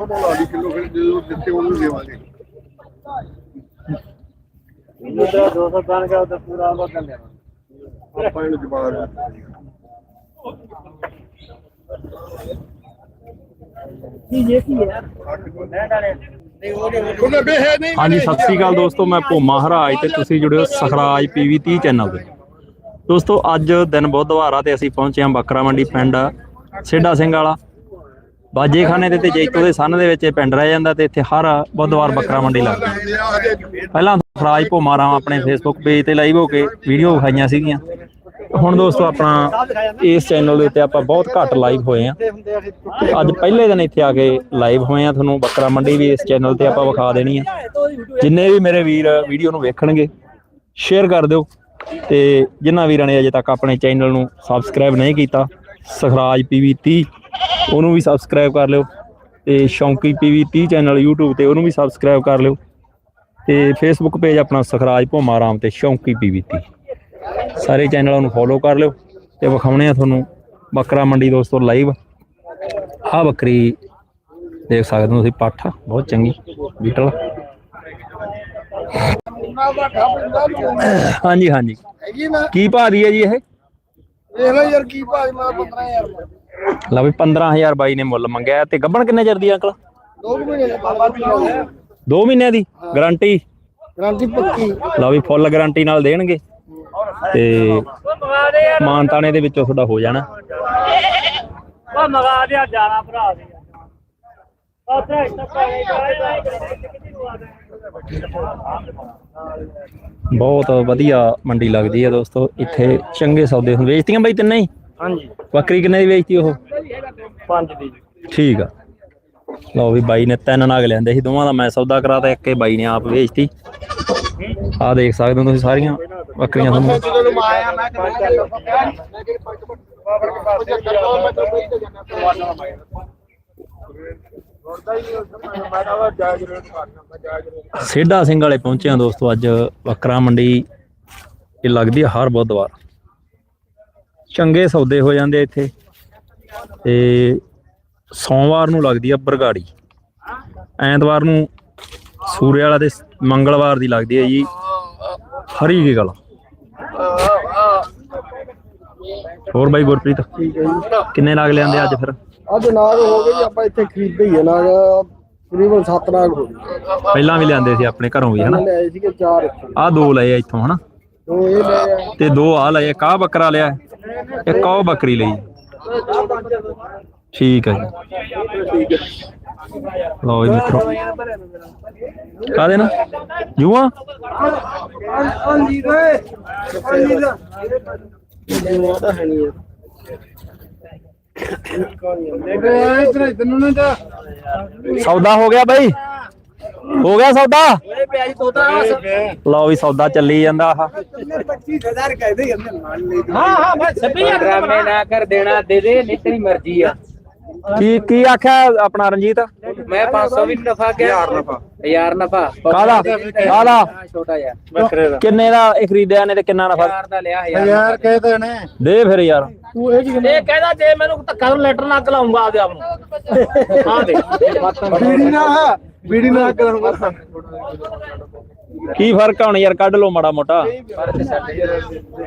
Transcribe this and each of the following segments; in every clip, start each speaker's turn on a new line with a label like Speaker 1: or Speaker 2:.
Speaker 1: ਉਹ ਲਾੜੀ ਕਿਲੋ ਫਿਰ ਜਦੋਂ ਦਿੱਤੇ ਉਹਨੂੰ ਦੇਵਾਂਗੇ।
Speaker 2: ਜਿਹੜਾ 200 ਬਣ ਗਿਆ ਉਹ ਤਾਂ ਪੂਰਾ ਵਧਣ ਦੇਣਾ
Speaker 1: ਆਪਾਂ ਇਹਨੂੰ ਜਵਾਬ ਉਹਨੇ ਬੇਹੇ ਨਹੀਂ
Speaker 3: ਹਾਂਜੀ ਸਤਿ ਸ੍ਰੀ ਅਕਾਲ ਦੋਸਤੋ ਮੈਂ ਭੋਮਾ ਹਰਾਜ ਤੇ ਤੁਸੀਂ ਜੁੜਿਓ ਸਖਰਾਜ ਪੀਵੀ 30 ਚੈਨਲ ਤੇ। ਦੋਸਤੋ ਅੱਜ ਦਿਨ ਬੁੱਧਵਾਰ ਆ ਤੇ ਅਸੀਂ ਪਹੁੰਚੇ ਹਾਂ ਬੱਕਰਾ ਮੰਡੀ ਪਿੰਡ ਸੇਡਾ ਸਿੰਘ ਵਾਲਾ। ਬਾਜੇਖਾਨੇ ਦੇ ਤੇ ਜੈਤੋ ਦੇ ਸੰਨ ਦੇ ਵਿੱਚ ਇਹ ਪਿੰਡ ਰਹਿ ਜਾਂਦਾ ਤੇ ਇੱਥੇ ਹਰ ਬੁੱਧਵਾਰ ਬੱਕਰਾ ਮੰਡੀ ਲੱਗਦੀ ਪਹਿਲਾਂ ਸਖਰਾਜ ਭੋਮਾ ਰਾਮ ਆਪਣੇ ਫੇਸਬੁੱਕ ਪੇਜ ਤੇ ਲਾਈਵ ਹੋ ਕੇ ਵੀਡੀਓ ਵਿਖਾਈਆਂ ਸੀਗੀਆਂ। ਹੁਣ ਦੋਸਤੋ ਆਪਣਾ ਇਸ ਚੈਨਲ ਦੇ ਉੱਤੇ ਆਪਾਂ ਬਹੁਤ ਘੱਟ ਲਾਈਵ ਹੋਏ ਆ ਅੱਜ ਪਹਿਲੇ ਦਿਨ ਇੱਥੇ ਆ ਕੇ ਲਾਈਵ ਹੋਏ ਆ ਤੁਹਾਨੂੰ ਬੱਕਰਾ ਮੰਡੀ ਵੀ ਇਸ ਚੈਨਲ ਤੇ ਆਪਾਂ ਵਿਖਾ ਦੇਣੀ ਆ ਜਿੰਨੇ ਵੀ ਮੇਰੇ ਵੀਰ ਵੀਡੀਓ ਨੂੰ ਵੇਖਣਗੇ ਸ਼ੇਅਰ ਕਰ ਦਿਓ। ਤੇ ਜਿਨ੍ਹਾਂ ਵੀਰਾਂ ਨੇ ਅਜੇ ਤੱਕ ਆਪਣੇ ਚੈਨਲ ਨੂੰ ਸਬਸਕ੍ਰਾਈਬ ਨਹੀਂ ਕੀਤਾ, ਸਖਰਾਜ ਪੀਵੀ 30 ਉਹਨੂੰ ਵੀ ਸਬਸਕ੍ਰਾਈਬ ਕਰ ਲਿਓ ਤੇ ਸ਼ੌਂਕੀ ਪੀਵੀ 30 ਚੈਨਲ YouTube ਤੇ ਉਹਨੂੰ ਵੀ ਸਬਸਕ੍ਰਾਈਬ ਕਰ ਲਿਓ ਤੇ Facebook ਪੇਜ ਆਪਣਾ ਸਖਰਾਜ ਭੋਮਾ ਰਾਮ ਤੇ ਸ਼ੌਂਕੀ ਪੀਵੀ 30 ਸਾਰੇ ਚੈਨਲਾਂ ਨੂੰ ਫੋਲੋ ਕਰ ਲਿਓ ਤੇ ਵਿਖਾਉਣੇ ਆ ਤੁਹਾਨੂੰ ਬੱਕਰਾ ਮੰਡੀ ਦੋਸਤੋ ਲਾਈਵ ਆਹ ਬੱਕਰੀ ਦੇਖ ਸਕਦੇ ਹੋ ਤੁਸੀਂ ਪੱਠ ਬਹੁਤ ਚੰਗੀ ਬੀਟਲ ਹਾਂਜੀ ਹਾਂਜੀ। ਕੀ ਭਾਅ ਦੀ ਹੈ ਜੀ ਇਹ?
Speaker 1: ਇਹ ਨਾ ਯਾਰ ਕੀ ਭਾਜ ਮੈਂ 15000
Speaker 3: ਲਓ ਵੀ 15000 ਬਾਈ ਨੇ ਮੁੱਲ ਮੰਗਿਆ ਤੇ ਗੱਬਣ ਕਿੰਨੇ ਚਿਰ ਦੀ ਅੰਕਲ?
Speaker 1: ਦੋ ਕੁ ਮਹੀਨੇ ਦੇ ਬਾਬਾ
Speaker 3: 2 ਮਹੀਨਿਆਂ ਦੀ ਗਾਰੰਟੀ
Speaker 1: ਗਰੰਟੀ ਪੱਕੀ।
Speaker 3: ਲਓ ਵੀ ਫੁੱਲ ਗਾਰੰਟੀ ਨਾਲ ਦੇਣਗੇ। ਤੇ ਮਾਨਤਾਨੇ ਦੇ ਵਿੱਚੋਂ ਤੁਹਾਡਾ ਹੋ ਜਾਣਾ।
Speaker 2: ਉਹ ਮਗਾ ਦਿਆ ਜਾਣਾ ਭਰਾ ਦੇ। ਉੱਥੇ
Speaker 3: ਬਹੁਤ ਵਧੀਆ ਮੰਡੀ ਲੱਗਦੀ ਹੈ ਦੋਸਤੋ। ਇੱਥੇ ਚੰਗੇ ਸੌਦੇ ਹੁੰਦੇ। ਵੇਚਤੀਆਂ ਬਾਈ ਤਿੰਨੇ ਹੀ?
Speaker 2: ਹਾਂਜੀ।
Speaker 3: ਬੱਕਰੀ ਕਿੰਨੇ ਦੀ ਵੇਚਤੀ ਉਹ?
Speaker 2: ਪੰਜ ਦੀ।
Speaker 3: ਠੀਕ ਆ। ਲਓ ਵੀ ਬਾਈ ਨੇ ਤਿੰਨ ਨਾਗ ਲੈਂਦੇ ਸੀ ਦੋਵਾਂ ਦਾ ਮੈਂ ਸੌਦਾ ਕਰਾਤਾ ਇੱਕ ਹੀ ਬਾਈ ਨੇ ਆਪ ਵੇਚਤੀ। ਆਹ ਦੇਖ ਸਕਦੇ ਹੋ ਤੁਸੀਂ ਸਾਰੀਆਂ ਬੱਕਰੀਆਂ ਤੁਹਾਨੂੰ। ਸੇਡਾ ਸਿੰਘ ਵਾਲੇ ਪਹੁੰਚੇ ਆ ਦੋਸਤੋ ਅੱਜ ਬੱਕਰਾ ਮੰਡੀ ਇਹ ਲੱਗਦੀ ਆ ਹਰ ਬੁੱਧਵਾਰ। ਚੰਗੇ ਸੌਦੇ ਹੋ ਜਾਂਦੇ ਆ ਇੱਥੇ। ਤੇ ਸੋਮਵਾਰ ਨੂੰ ਲੱਗਦੀ ਆ ਬਰਗਾੜੀ। ਐਤਵਾਰ ਨੂੰ ਸੂਰੇ ਵਾਲਾ ਤੇ ਮੰਗਲਵਾਰ ਦੀ ਲੱਗਦੀ ਹੈ ਜੀ ਹਰੀ ਕੀ ਗੱਲ। ਹੋਰ ਬਾਈ ਗੁਰਪ੍ਰੀਤ
Speaker 1: ਠੀਕ ਹੈ ਜੀ
Speaker 3: ਕਿੰਨੇ ਨਾਗ ਲਿਆਂਦੇ ਅੱਜ ਫਿਰ?
Speaker 1: ਅੱਜ ਨਾਗ ਹੋ ਗਏ ਜੀ ਆਪਾਂ ਇੱਥੇ ਖਰੀਦਦੇ ਹੀ ਆ ਨਾਗ। ਤਕਰੀਬਨ 7 ਨਾਗ ਹੋ ਗਏ।
Speaker 3: ਪਹਿਲਾਂ ਵੀ ਲਿਆਂਦੇ ਸੀ ਆਪਣੇ ਘਰੋਂ ਵੀ ਹਨਾ?
Speaker 1: ਲਿਆਏ ਸੀਗੇ ਚਾਰ ਇੱਥੇ।
Speaker 3: ਆਹ ਦੋ ਲਏ ਆ ਇੱਥੋਂ ਹਨਾ?
Speaker 1: ਦੋ ਇਹ ਲੈ ਆ।
Speaker 3: ਤੇ ਦੋ ਆ ਲਏ ਇੱਕ ਆਹ ਬੱਕਰਾ ਲਿਆ। ਇੱਕ ਉਹ ਬੱਕਰੀ ਲਈ। ਠੀਕ ਹੈ ਜੀ। ਲਓ ਜੀ ਮਿੱਤਰੋ ਕਾਦੇ ਨਾ ਜੂਆ?
Speaker 1: ਹਾਂਜੀ ਰੇ ਹਾਂਜੀ ਦਾ ਤਾਂ ਹੈ ਨਹੀਂ
Speaker 3: ਸੌਦਾ ਹੋ ਗਿਆ ਬਾਈ। ਹੋ ਗਿਆ ਸੌਦਾ?
Speaker 2: ਓਏ ਪਿਆਜੀ ਤੋਤਾ
Speaker 3: ਲਓ ਵੀ ਸੌਦਾ ਚੱਲੀ ਜਾਂਦਾ ਆਹ।
Speaker 1: 25000 ਕਹਦੇ ਅੰਦਰ ਨਾਲ ਲੈ
Speaker 2: ਹਾਂ ਹਾਂ ਬਸ ਸਭੀ ਡਰਾਮੇ ਨਾ ਕਰ ਦੇਣਾ ਦੇ ਦੇ ਨਹੀਂ ਤੇਰੀ ਮਰਜ਼ੀ ਆ।
Speaker 3: ਕੀ ਕੀ ਆਖਿਆ ਆਪਣਾ ਰਣਜੀਤ?
Speaker 2: ਮੈਂ 500 ਵੀ ਨਫਾ ਗਿਆ 1000 ਨਫਾ। 1000 ਨਫਾ।
Speaker 3: ਕਾਹਦਾ? ਕਾਹਦਾ?
Speaker 2: ਛੋਟਾ ਜਿਹਾ। ਬੱਕਰੇ ਦਾ।
Speaker 3: ਕਿੰਨੇ ਦਾ ਇਹ ਖਰੀਦਿਆ ਨੇ ਤੇ ਕਿੰਨਾ ਨਫਾ?
Speaker 2: 1000 ਦਾ ਲਿਆ 1000
Speaker 1: ਯਾਰ ਕਹਦੇ ਨੇ
Speaker 3: ਦੇ ਫਿਰ ਯਾਰ।
Speaker 1: ਤੂੰ ਇਹ ਕੀ
Speaker 2: ਇਹ ਕਹਿੰਦਾ ਜੇ ਮੈਨੂੰ ਧੱਕਾ ਨੂੰ ਲੈਟਰ ਨਾ ਕਲਾਉਂਗਾ ਆਪਦੇ ਆਪ ਨੂੰ। ਹਾਂ ਦੇ
Speaker 1: ਬੀੜੀ ਨਾ ਬੀੜੀ ਨਾ ਕਰੂੰਗਾ
Speaker 3: ਕੀ ਫ਼ਰਕ ਆ ਹੁਣ ਯਾਰ ਕੱਢ ਲਓ ਮਾੜਾ ਮੋਟਾ।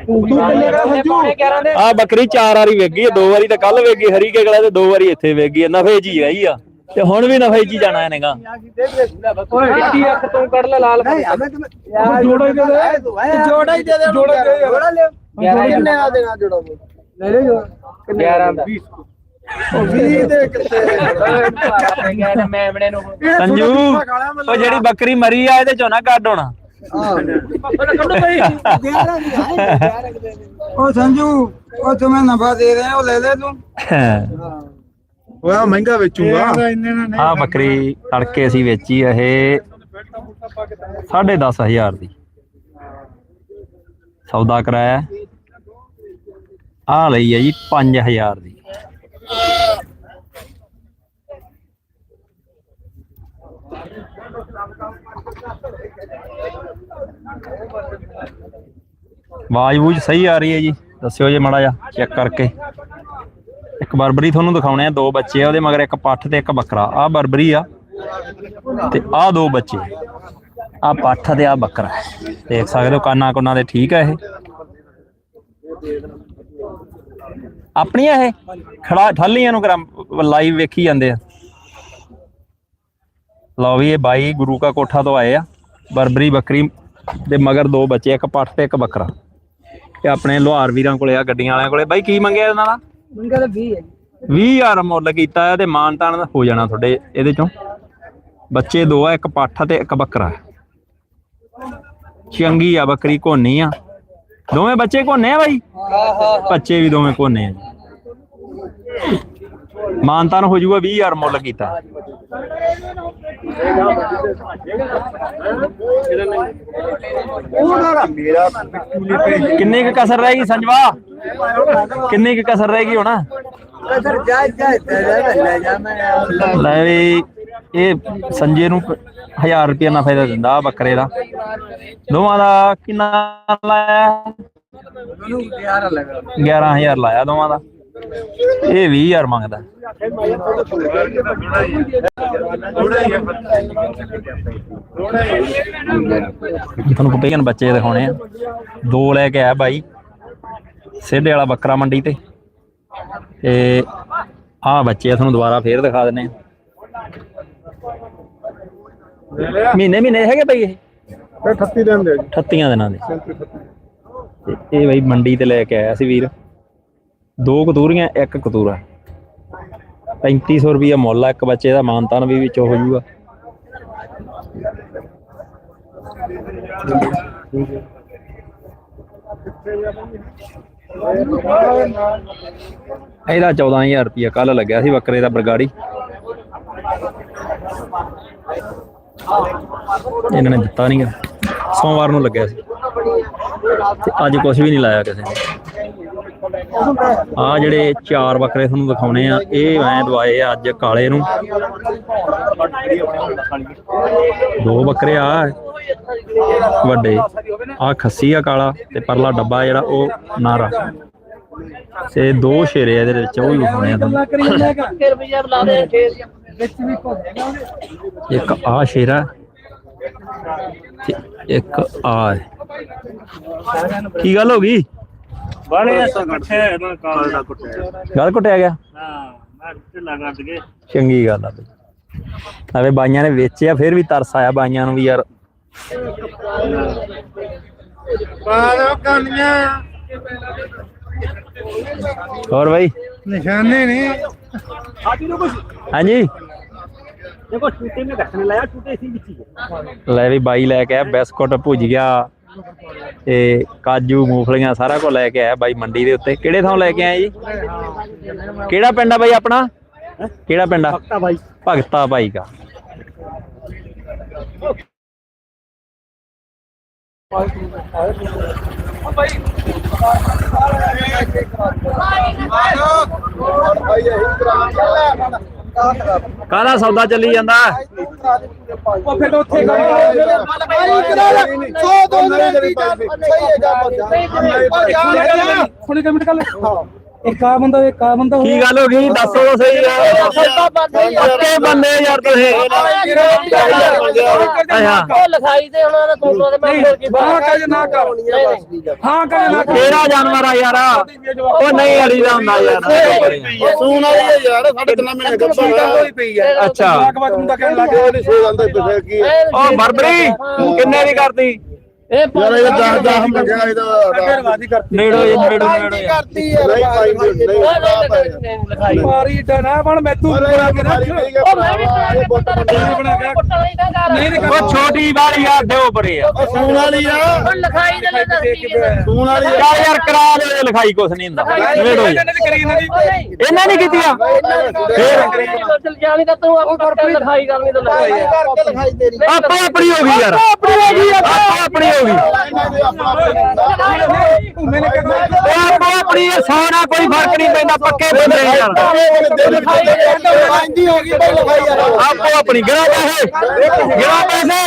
Speaker 1: ਤੂੰ ਕਿੰਨੇ ਦਾ
Speaker 2: ਪੌਣੇ 11 ਦੇ।
Speaker 3: ਆ ਬੱਕਰੀ ਚਾਰ ਵਾਰੀ ਵੇਗੀ ਦੋ ਵਾਰੀ ਤਾਂ ਕੱਲ ਵੇਗੀ ਹਰੀ ਕੇ ਗਲਾ ਤੇ ਦੋ ਵਾਰੀ ਇੱਥੇ ਵੇਗੀ ਨਫੇ ਜੀ ਰਹੀ ਆ। ਤੇ ਹੁਣ ਵੀ ਨਫੇ ਜੀ ਜਾਣਾ ਇਹਨੇਗਾ।
Speaker 2: ਓਏ ਅੱਖ ਤੋਂ ਕੱਢ ਲੈ ਲਾਲ
Speaker 1: ਯਾਰ ਜੋੜਾ ਹੀ ਦੇ ਦੇ। ਜੋੜਾ ਹੀ ਦੇ ਦੇ। ਜੋੜਾ ਦੇ ਜੋੜਾ ਲਿਓ ਕਿੰਨੇ ਆ ਦੇਣਾ ਜੋੜਾ ਲੈ ਲੈ ਜੋ
Speaker 2: 11 ਦਾ।
Speaker 1: 20 ਦੇ ਕਿੱਥੇ?
Speaker 2: ਕਹਿੰਦੇ ਮੈਮਣੇ ਨੂੰ।
Speaker 3: ਸੰਜੂ ਉਹ ਜਿਹੜੀ ਬੱਕਰੀ ਮਰੀ ਆ ਇਹਦੇ ਚੋਂ ਨਾ ਕੱਢ ਹੋਣਾ।
Speaker 1: ਉਹ ਸੰਜੂ ਉਹ ਤੁਮੇ ਨਫਾ ਦੇ ਰਹੇ ਉਹ ਲੈ ਲੈ ਤੂੰ। ਉਹ ਮਹਿੰਗਾ ਵੇਚੂਗਾ।
Speaker 3: ਆ ਬੱਕਰੀ ਤੜਕੇ ਅਸੀਂ ਵੇਚੀ ਇਹ 10500 ਦੀ। ਸੌਦਾ ਕਰਾਇਆ। ਆ ਲਈ ਆ ਜੀ 5000 ਦੀ। ਆਵਾਜ਼ ਬੂਝ ਸਹੀ ਆ ਰਹੀ ਹੈ ਜੀ। ਦੱਸਿਓ ਜੇ ਮਾੜਾ ਜਿਹਾ ਚੈੱਕ ਕਰਕੇ। ਇੱਕ ਬਰਬਰੀ ਤੁਹਾਨੂੰ ਦਿਖਾਉਣੇ ਆ, ਦੋ ਬੱਚੇ ਆ ਉਹਦੇ, ਮਗਰ ਇੱਕ ਪੱਠ ਤੇ ਇੱਕ ਬੱਕਰਾ। ਆ ਬਰਬਰੀ ਆ ਤੇ ਆ ਦੋ ਬੱਚੇ। ਆ ਪੱਠ ਤੇ ਆ ਬੱਕਰਾ। ਦੇਖ ਸਕਦੇ ਹੋ ਕਾਨਾ ਕੁੰਨਾ ਦੇ ਠੀਕ ਆ ਇਹ। ਆਪਣੀਆਂ ਇਹ? ਖੜਾ ਠੱਲੀਆਂ ਨੂੰ ਕਰਾਂ ਲਾਈਵ ਵੇਖੀ ਜਾਂਦੇ ਆ। ਲਓ ਵੀ ਇਹ ਬਾਈ ਗੁਰੂ ਕਾ ਕੋਠਾ ਤੋਂ ਆਏ ਆ ਬਰਬਰੀ ਬੱਕਰੀ ਦੇ ਮਗਰ ਦੋ ਬੱਚੇ ਇੱਕ ਪੱਠ ਤੇ ਇੱਕ ਬੱਕਰਾ। ਇਹ ਆਪਣੇ ਲੋਹਾਰ ਵੀਰਾਂ ਕੋਲੇ ਆ ਗੱਡੀਆਂ ਵਾਲਿਆਂ ਕੋਲੇ। ਬਾਈ ਕੀ ਮੰਗਿਆ ਇਹਨਾਂ ਦਾ?
Speaker 1: ਮੰਗਾ ਤਾਂ 20 ਹੈ
Speaker 3: 20000 ਮੁੱਲ ਕੀਤਾ ਤੇ ਮਾਨਤਾਨ ਹੋ ਜਾਣਾ ਤੁਹਾਡੇ ਇਹਦੇ ਚੋਂ। ਬੱਚੇ ਦੋ ਆ ਇੱਕ ਪੱਠ ਤੇ ਇੱਕ ਬੱਕਰਾ। ਚੰਗੀ ਆ ਬੱਕਰੀ ਕੋਨੀ ਆ। ਦੋਵੇਂ ਬੱਚੇ ਕੋਨੇ ਆ ਬਾਈ? ਬੱਚੇ ਵੀ ਦੋਵੇਂ ਕੋਨੇ ਆ ਮਾਨਤਾਨ ਹੋ ਜਾਊਗਾ 20000 ਮੁੱਲ ਕੀਤਾ। ਕਿੰਨੀ ਕੁ ਕਸਰ ਰਹਿ ਗਈ ਸੰਜਵਾ? ਕਿੰਨੀ ਕੁ ਕਸਰ ਰਹਿ ਗਈ ਹੁਣ?
Speaker 1: ਕਦਰ ਜਾ ਜਾ ਲੈ ਲੈ ਜਾ ਮੈਂ।
Speaker 3: ਲੈ ਵੀ ਇਹ ਸੰਜੇ ਨੂੰ 1000 ਰੁਪਏ ਨਾਲ ਫਾਇਦਾ ਦਿੰਦਾ, ਆਹ ਬੱਕਰੇ ਦਾ। ਦੋਵਾਂ ਦਾ ਕਿੰਨਾ ਲਾਇਆ?
Speaker 1: ਉਹਨੂੰ ਪਿਆਰਾ
Speaker 3: 11000 ਲਾਇਆ ਦੋਵਾਂ ਦਾ। ਇਹ 20000 ਮੰਗਦਾ। ਤੁਹਾਨੂੰ ਪਪੇਨ ਬੱਚੇ ਦਿਖਾਉਣੇ ਆ। ਦੋ ਲੈ ਕੇ ਆਇਆ ਬਾਈ ਸਿੱਧੇ ਵਾਲਾ ਬੱਕਰਾ ਮੰਡੀ ਤੇ। ਤੇ ਆਹ ਬੱਚੇ ਆ, ਤੁਹਾਨੂੰ ਦੁਬਾਰਾ ਫੇਰ ਦਿਖਾ ਦਿੰਨੇ ਆ। ਮਹੀਨੇ ਮਹੀਨੇ ਹੈਗੇ ਬਈ ਇਹ?
Speaker 1: 38 ਦਿਨ ਦੇ
Speaker 3: 38 ਦਿਨਾਂ ਦੇ। ਤੇ ਇਹ ਬਈ ਮੰਡੀ ਤੇ ਲੈ ਕੇ ਆਇਆ ਸੀ ਵੀਰ। ਦੋ ਕਤੂਰੀਆਂ ਇੱਕ ਕਤੂਰਾ। 3500 ਰੁਪਿਆ ਮੁੱਲ ਆ ਇੱਕ ਬੱਚੇ ਦਾ ਮਾਨਤਾਨ ਵੀ ਵਿੱਚ ਹੋ ਜਾਊਗਾ ਇਹਦਾ 14000 ਰੁਪਿਆ ਕੱਲ ਲੱਗਿਆ ਸੀ ਬੱਕਰੇ ਦਾ ਬਰਗਾੜੀ। ਇਹਨਾਂ ਨੇ ਦਿੱਤਾ ਨਹੀਂਗਾ ਸੋਮਵਾਰ ਨੂੰ ਲੱਗਿਆ ਸੀ। ਤੇ ਅੱਜ ਕੁਝ ਵੀ ਨਹੀਂ ਲਾਇਆ ਕਿਸੇ ਨੇ। ਆ ਜਿਹੜੇ ਚਾਰ ਬੱਕਰੇ ਤੁਹਾਨੂੰ ਦਿਖਾਉਣੇ ਆ, ਇਹ ਮੈਂ ਦਵਾਏ ਆ ਅੱਜ ਕਾਲੇ ਨੂੰ। ਦੋ ਬੱਕਰੇ ਆ, ਵੱਡੇ। ਆ ਖੱਸੀ ਆ ਕਾਲਾ ਤੇ ਪਰਲਾ ਡੱਬਾ ਜਿਹੜਾ ਉਹ ਨਾਰਾ। ਤੇ ਦੋ ਸ਼ੇਰੇ ਇਹਦੇ ਵਿੱਚ, ਉਹ ਵੀ ਵਿਖਾਉਣੇ ਆ ਤੁਹਾਨੂੰ।
Speaker 2: ਬੁਲਾ
Speaker 3: ਇੱਕ ਆ ਸ਼ੇਰਾ ਤੇ ਇੱਕ ਆ। ਕੀ ਗੱਲ ਹੋ ਗਈ?
Speaker 2: ਬੜੇ ਇਕੱਠੇ ਇਹਨਾਂ ਕਾਲ ਦਾ ਕੁੱਟਿਆ
Speaker 3: ਗੱਲ ਕੁੱਟਿਆ ਗਿਆ?
Speaker 2: ਹਾਂ ਮੈਂ ਢਿੱਲਾ ਕੱਢ ਕੇ
Speaker 3: ਚੰਗੀ ਗੱਲ ਆ ਬਈ। ਆਵੇ ਬਾਈਆਂ ਨੇ ਵੇਚਿਆ ਫਿਰ ਵੀ ਤਰਸ ਆਇਆ ਬਾਈਆਂ ਨੂੰ ਵੀ ਯਾਰ।
Speaker 1: ਪਾਲੋ ਕੰਨੀਆਂ
Speaker 3: ਹੋਰ ਬਾਈ?
Speaker 1: ਨਿਸ਼ਾਨੇ ਨੇ।
Speaker 3: ਹਾਂਜੀ
Speaker 2: ਦੇਖੋ ਛੂਟੇ ਨੇ ਰੱਖਣੇ ਲਾਇਆ ਛੂਟੇ ਸੀ ਵਿੱਚ
Speaker 3: ਲੈ ਵੀ ਬਾਈ ਲੈ ਕੇ ਆਇਆ ਬਿਸਕੁਟ ਭੁਜੀਆ ਤੇ ਕਾਜੂ ਮੂੰਗਫਲੀਆਂ ਸਾਰਾ ਕੁਝ ਲੈ ਕੇ ਆਇਆ ਬਾਈ ਮੰਡੀ ਦੇ ਉੱਤੇ। ਕਿਹੜੇ ਥਾਂ ਲੈ ਕੇ ਆਏ ਜੀ? ਕਿਹੜਾ ਪਿੰਡ ਆ ਬਾਈ ਆਪਣਾ? ਕਿਹੜਾ ਪਿੰਡ ਆ?
Speaker 2: ਪੱਕਾ ਬਾਈ।
Speaker 3: ਭਗਤਾ ਭਾਈ ਦਾ। ਕਾਹਦਾ ਸੌਦਾ ਚੱਲੀ ਜਾਂਦਾ?
Speaker 1: ਉਹ ਫਿਰ ਉੱਥੇ ਸੌ ਦੋ ਸਹੀ ਹੈ ਜਾ ਥੋੜੀ ਕਮਿਟ ਕਰ ਲੈ ਇੱਕ ਆ ਬੰਦਾ ਇੱਕ ਆ ਬੰਦਾ
Speaker 3: ਕੀ ਗੱਲ ਹੋ ਗਈ ਦੱਸੋ ਤਾਂ ਸਹੀ ਯਾਰ ਪੱਕੇ ਬੰਦੇ ਯਾਰ ਤੁਸੀਂ ਅੱਛਾ
Speaker 2: ਉਹ ਲਿਖਾਈ ਤੇ ਉਹਨਾਂ ਦਾ ਤੋਟੋ ਤੇ ਮੈਂ ਹੋਰ ਕੀ
Speaker 1: ਹਾਂ ਕਹੇ ਨਾ ਕਰ ਹਾਂ ਕਹੇ ਨਾ ਕਰ
Speaker 3: ਕਿਹੜਾ ਜਾਨਵਰ ਆ ਯਾਰ ਉਹ ਨਹੀਂ ਅੜੀ ਦਾ ਹੁੰਦਾ ਯਾਰ
Speaker 4: ਸੂਣ ਵਾਲੀ ਯਾਰ ਸਾਡੇ ਤਿੰਨ ਮਹੀਨੇ ਗੱਭਾ
Speaker 1: ਹੋਈ ਪਈ
Speaker 3: ਅੱਛਾ
Speaker 1: ਕਹਿਣ ਲੱਗ
Speaker 4: ਉਹ ਨਹੀਂ ਸੋ ਜਾਂਦੇ ਪਿਛੇ ਕੀ
Speaker 3: ਉਹ ਬਰਬਰੀ ਕਿੰਨੇ ਦੀ ਕਰਤੀ
Speaker 2: ਇਹ
Speaker 4: ਯਾਰ ਇਹ 10 10 ਮੰਗਿਆ ਇਹਦਾ
Speaker 1: ਵਾਦੀ ਕਰਤੀ।
Speaker 3: ਨੇੜੋ ਜੀ ਨੇੜੋ ਨੇੜੋ ਯਾਰ।
Speaker 1: ਕਰਤੀ ਹੈ
Speaker 4: ਨਹੀਂ ਭਾਈ। ਨਹੀਂ
Speaker 2: ਲਿਖਾਈ।
Speaker 1: ਮਾਰੀ ਡਨਾ ਬਣ ਮੈਂ ਤੂੰ ਬਣਾ ਕੇ ਰੱਖ।
Speaker 2: ਉਹ ਮੈਂ ਵੀ ਬਣਾ ਕੇ
Speaker 1: ਨਹੀਂ ਨਹੀਂ
Speaker 3: ਉਹ ਛੋਟੀ ਵਾਲੀ ਆ ਦਿਓ ਪਰੇ ਆ।
Speaker 4: ਸੂਣ ਵਾਲੀ ਆ।
Speaker 2: ਲਿਖਾਈ ਦੇ ਲੈ ਦੱਸੀ
Speaker 4: ਸੂਣ ਵਾਲੀ ਆ।
Speaker 3: ਯਾਰ ਕਰਾ ਦੇ ਲਿਖਾਈ ਕੁਛ ਨਹੀਂ ਹੁੰਦਾ। ਨੇੜੋ
Speaker 1: ਇਹਨਾਂ। ਦੀ
Speaker 3: ਇਹਨਾਂ ਨੇ ਕੀਤੀਆਂ
Speaker 2: ਚਲ ਜਾਣੀ। ਤਾਂ ਤੂੰ ਆਪੋ ਕਰਕੇ ਲਿਖਾਈ ਕਰਨੀ ਤਾਂ ਲਿਖਾਈ
Speaker 1: ਕਰਕੇ ਲਿਖਾਈ ਤੇਰੀ।
Speaker 3: ਆਪੋ ਆਪਣੀ ਹੋ ਗਈ ਯਾਰ। ਆਪੋ ਆਪਣੀ ਹੋ ਗਈ ਉਹ ਆਪੋ ਆਪਣੀ ਇਹ ਸੌ ਨਾਲ ਕੋਈ ਫ਼ਰਕ ਨਹੀਂ ਪੈਂਦਾ ਪੱਕੇ ਬੰਦੇ ਯਾਰ।
Speaker 1: ਹੋ
Speaker 3: ਆਪੋ ਆਪਣੀ ਗਿਰਾ ਪੈਸੇ ਗਿਰਾ ਪੈਸੇ।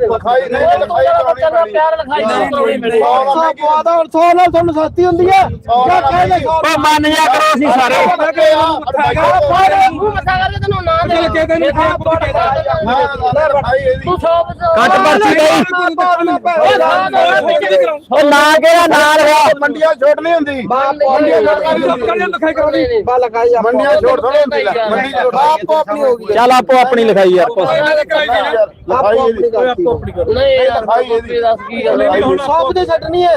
Speaker 4: ਲਿਖਾਈ ਨਹੀਂ ਲਿਖਾਈ ਕਰਾਉਣੀ
Speaker 2: ਪਿਆਰ ਲਿਖਾਈ ਨਹੀਂ ਕਰੋੜੀ ਮਿਲੇ
Speaker 1: ਸੌ ਪਵਾਦਾ ਹੁਣ 100 ਨਾਲ ਤੁਹਾਨੂੰ ਸਸਤੀ ਹੁੰਦੀ ਹੈ ਜਾਂ ਕਹਿੰਦੇ
Speaker 3: ਉਹ ਮੰਨ ਜਾ ਕਰੋ ਅਸੀਂ ਸਾਰੇ।
Speaker 2: ਤੂੰ ਸੌ
Speaker 3: ਕੱਟ ਪਰਚੀ ਗਈ ਉਹ ਨਾ ਕਿਹੜਾ ਨਾਲ ਰਿਹਾ
Speaker 4: ਮੰਡੀਆਂ ਛੋਟ ਨਹੀਂ ਹੁੰਦੀ।
Speaker 1: ਬਾ ਲਗਾਈ ਆ
Speaker 4: ਮੰਡੀਆਂ ਛੋਟ ਥੋੜੀ ਹੁੰਦੀ ਮੰਡੀ ਛੋਟ
Speaker 1: ਆਪੋ ਆਪਣੀ ਹੋ ਗਈ
Speaker 3: ਚੱਲ ਆਪੋ ਆਪਣੀ ਲਿਖਾਈ ਯਾਰ
Speaker 1: ਆਪੋ ਆਪਣੀ
Speaker 2: ਨਹੀਂ ਕੋਈ ਦੱਸ ਕੀ ਗੱਲ ਹੈ?
Speaker 1: ਸੌ ਦੇ ਛੱਡਣੀ ਹੈ।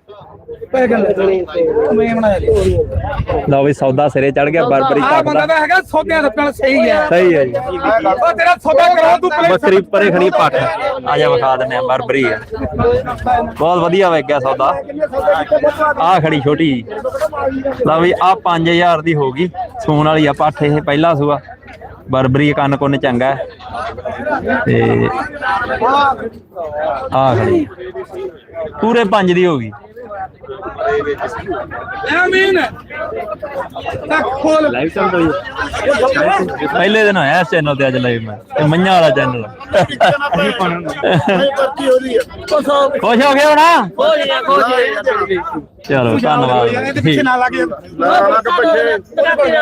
Speaker 1: ਮੈਂ ਬਣਾ
Speaker 3: ਲਓ ਵੀ ਸੌਦਾ ਸਿਰੇ ਚੜ ਗਿਆ ਬਰਬਰੀ
Speaker 5: ਆ ਬੰਦਾ ਤਾਂ ਹੈਗਾ ਸੌਦਿਆਂ ਦਾ ਸਹੀ ਹੈ।
Speaker 3: ਸਹੀ ਹੈ ਜੀ।
Speaker 5: ਉਹ ਤੇਰਾ ਸੌਦਾ ਕਰਾ ਤੂੰ ਪਹਿਲੇ
Speaker 3: ਬੱਕਰੀ ਪਰੇ ਖੜੀ ਪੱਟ ਆ ਜਾ ਵਿਖਾ ਦਿੰਨੇ ਆ ਬਰਬਰੀ ਆ ਬਹੁਤ ਵਧੀਆ ਵੇਗਿਆ ਸੌਦਾ। ਆ ਖੜੀ ਛੋਟੀ ਲਓ ਵੀ ਆ 5000 ਦੀ ਹੋ ਗਈ। ਸੂਣ ਵਾਲੀ ਆ ਪੱਠ ਇਹ ਪਹਿਲਾ ਸੂਆ। ਬਰਬਰੀ ਕੰਨ ਕੁੰਨ ਚੰਗਾ। ਤੇ ਆ ਖੜੀ। ਪੂਰੇ 5 ਦੀ ਹੋ ਗਈ।
Speaker 5: ਖੋਲ
Speaker 3: ਪਹਿਲੇ ਦਿਨ ਹੋਇਆ ਇਸ ਚੈਨਲ ਤੇ ਅੱਜ ਲਾਈਵ ਮੈਂ ਤੇ ਮੰਝਾਂ ਵਾਲਾ ਚੈਨਲ ਖੁਸ਼ ਹੋ ਗਏ ਹੋਣਾ ਚਲੋ ਧੰਨਵਾਦ
Speaker 5: ਪਿੱਛੇ ਨਾ ਲੱਗ ਜਾ
Speaker 4: ਪਿੱਛੇ